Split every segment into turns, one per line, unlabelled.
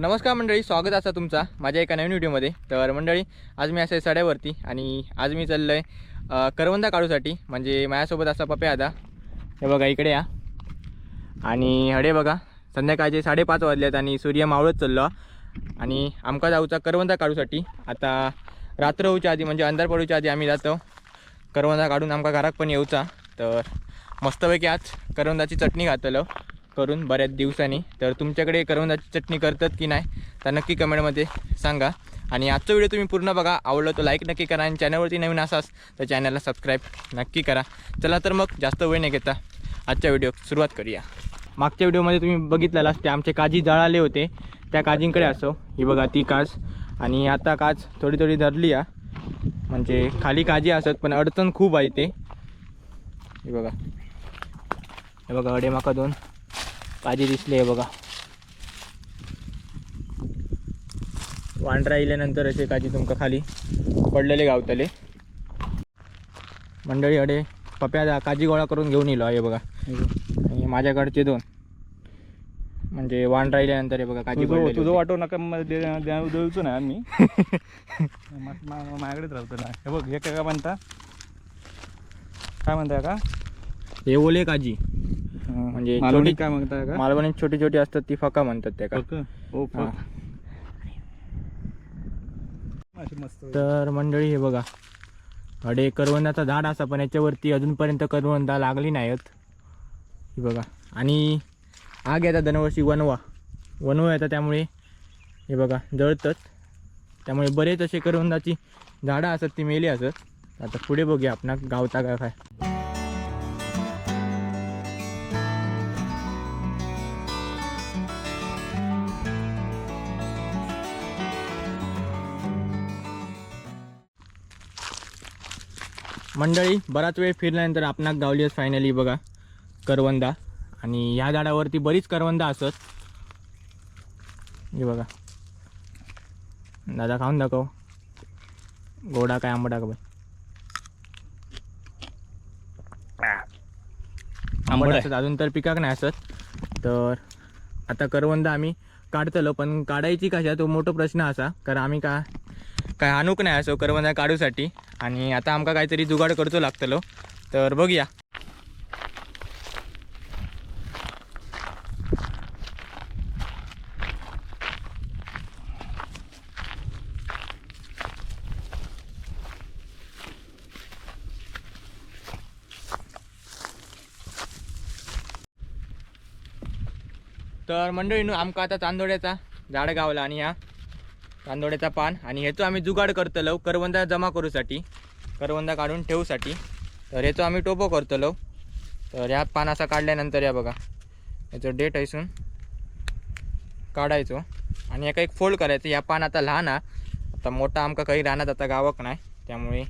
नमस्कार मंडळी स्वागत असा तुमचा माझ्या एका नवीन व्हिडिओमध्ये. तर मंडळी आज मी असे सड्यावरती आणि आज मी चाललो आहे करवंदा काढूसाठी म्हणजे माझ्यासोबत असा पप्या आता. हे बघा इकडे या. आणि हडे बघा संध्याकाळचे साडेपाच वाजलेत आणि सूर्य मावळत चाललो. आणि आमका जाऊचा करवंदा काढूसाठी. आता रात्र होऊच्या आधी म्हणजे अंधार पडूच्या आधी आम्ही जातो. करवंदा काढून आमका घरात पण येऊचा. तर मस्तपैकी आज करवंदाची चटणी घातलं करून बऱ्याच दिवसांनी. तर तुमच्याकडे करवंदाची चटणी करतात की नाही तर नक्की कमेंटमध्ये सांगा. आणि आजचा व्हिडिओ तुम्ही पूर्ण बघा. आवडलं तर लाईक नक्की करा आणि चॅनलवरती नवीन असाच तर चॅनलला सबस्क्राईब नक्की करा. चला तर मग जास्त वेळ नाही घेता आजच्या व्हिडिओ सुरुवात करूया. मागच्या व्हिडिओमध्ये तुम्ही बघितलेलाच ते आमचे काजी जळाले होते. त्या काजींकडे असो. ही बघा ती काज. आणि आता काज थोडी थोडी धरली या. म्हणजे खाली काजी असत पण अडचण खूप आहे ते हे बघा. हे बघा अडे माका दोन. काजी दिसले हे बघा. वांढरा इल्यानंतर असे काजी तुमका खाली पडलेले गावतले. मंडळी अडे पप्या काजी गोळा करून घेऊन येलो हे बघा. आणि माझ्याकडचे दोन. म्हणजे वांढरा इल्यानंतर हे बघा काजी
तुझं तुझं नका मला दे- द्या- द्यायचो ना आम्ही. माझ्याकडेच राहतो ना. हे बघ हे काय म्हणता? काय म्हणताय का
हे ओले काजी म्हणजे
मालवणी
छोटी-
काय म्हणताय का?
मालवणी छोटी छोटी असतात ती फका म्हणतात त्या का तर मंडळी हे बघा. अडे करवंदाचा झाड असा पण याच्यावरती अजूनपर्यंत करवंदा लागली नाहीत. हे बघा. आणि आग येतात दरवर्षी वनवा. वनवा येतात त्यामुळे हे बघा जळतात. त्यामुळे बरेच असे करवंदाची झाडं असतात ती मेली असत. आता पुढे बघूया आपण गावता का काय. मंडळी बराच वेळ फिरल्यानंतर आपणाक गावली आहेत फायनली बघा करवंदा. आणि ह्या झाडावरती बरीच करवंदा असत. हे बघा. दादा खाऊन दाखव. गोडा काय आंबटा का बाई आंबट. असत. अजून तर पिकाक नाही असत. तर आता करवंद आम्ही काढतलो पण काढायची कशा तो मोठा प्रश्न असा कारण आम्ही का काय आणूक नाही असो करवंदा काढूसाठी. आणि आता आमका काहीतरी जुगाड करतो लागतलो. तर बघूया. तर मंडळीनं आमका आता चांदोड्याचा झाड गावला आणि ह्या कांदोड्याचा पान आणि ह्याचं आम्ही जुगाड करतलो करवंदा जमा करूसाठी करवंदा काढून ठेवूसाठी. तर ह्याचं आम्ही टोपो करतलो. तर ह्या पान असा काढल्यानंतर या बघा ह्याचं डेट ऐसून काढायचो. आणि एका एक फोल्ड करायचं. या पान आता लहान हा आता मोठा आमका काही राहणार आता गावक नाही. त्यामुळे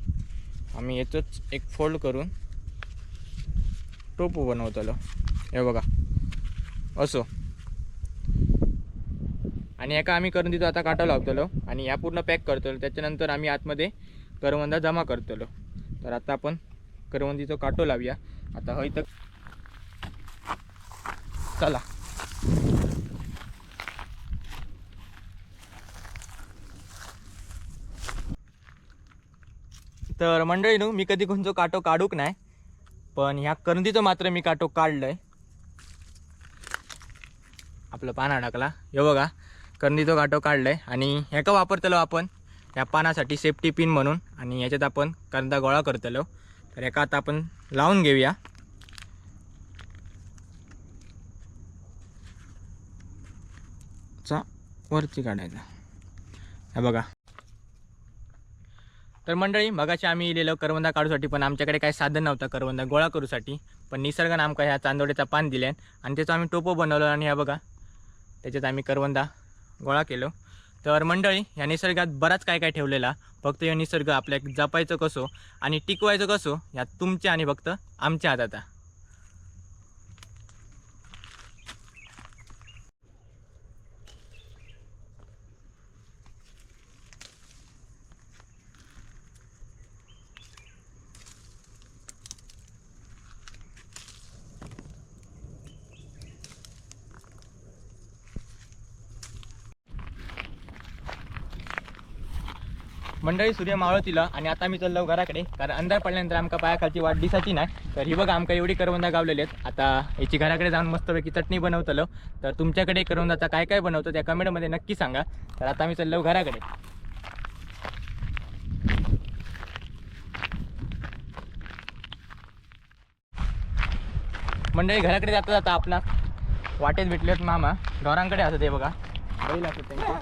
आम्ही याचंच एक फोल्ड करून टोपो बनवतलो. हे बघा. असो. आणि एका आम्ही करून तिथं आता काटा लावतलो आणि या पूर्ण पॅक करतलो. त्याच्यानंतर आम्ही आतमध्ये करवंदा जमा करतलो. तर आता आपण करवंदीचं काटो लावूया. आता हय तर चला. तर मंडळीनो मी कधी कोणतो काटो काढूक नाही पण ह्या करंदीचं मात्र मी काटो काढलंय. आपलं पान अडकला हे बघा. करंदीचं काटो आहे आणि ह्याका वापरतलो आपण? या पानासाठी सेफ्टी पिन म्हणून आणि याच्यात आपण करंदा गोळा करतलो. तर ह्याका आता आपण लावून घेऊया. चा वरती काढायचा. हा बघा. तर मंडळी मगाशी आम्ही इलेलो करवंदा काढूसाठी पण आमच्याकडे काही साधन नव्हतं करवंदा गोळा करूसाठी. पण निसर्गानं आमका ह्या चांदोड्याचा पान दिल्यान आणि त्याचं आम्ही टोपो बनवलं आणि ह्या बघा. त्याच्यात आम्ही करवंदा गोळा केलो. तर मंडळी ह्या निसर्गात बराच काय काय ठेवलेला. फक्त हे निसर्ग आपल्या जपायचं कसो आणि टिकवायचं कसो या तुमच्या आणि फक्त आमच्या हातात मंडळी सूर्य मावळतीला आणि आता मी चाललो घराकडे कारण अंधार पडल्यानंतर आमका पायाखालची वाट दिसायची नाही. तर ही बघा आमका एवढी करवंदा गावलेली आहेत. आता याची घराकडे जाऊन मस्तपैकी चटणी बनवतलो. तर तुमच्याकडे करवंदाचा काय काय बनवतं त्या कमेंटमध्ये नक्की सांगा. तर आता मी चाललो घराकडे. मंडळी घराकडे जाता जाता आपला वाटेत भेटलेत मामा. ढोरांकडे असत ते बघा. बैल असत त्यांचे.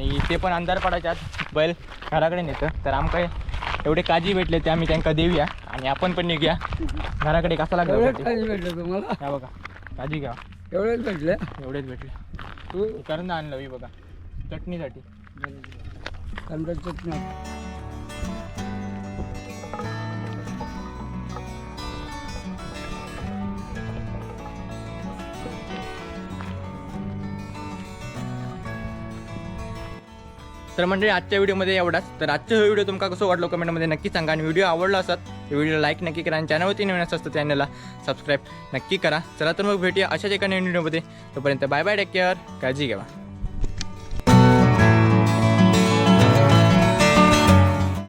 आणि ते पण अंधार पडायच्या आत बैल घराकडे नेतं. तर आमकां एवढे काजी भेटले ते आम्ही त्यांना देऊया. आणि आपण पण निघूया. घराकडे कसा लागला
भेटलं तुम्हाला
ह्या बघा. काजी घ्या.
एवढेच भेटले
एवढेच भेटले
तू?
करंदा आणलं ही बघा. चटणीसाठी.
चटणी.
तर मंडळी आजच्या व्हिडिओमध्ये एवढाच. तर आजचा हा व्हिडिओ तुमका कसं वाटलो कमेंटमध्ये नक्की सांगा आणि व्हिडिओ आवडला असत व्हिडिओला लाईक नक्की करा आणि चॅनलवरती नवीन असतं तर चॅनलला सबस्क्राईब नक्की करा. चला तर मग भेटूया अशाच एका नवीन व्हिडिओमध्ये. तोपर्यंत बाय बाय टेक केअर काळजी घ्या.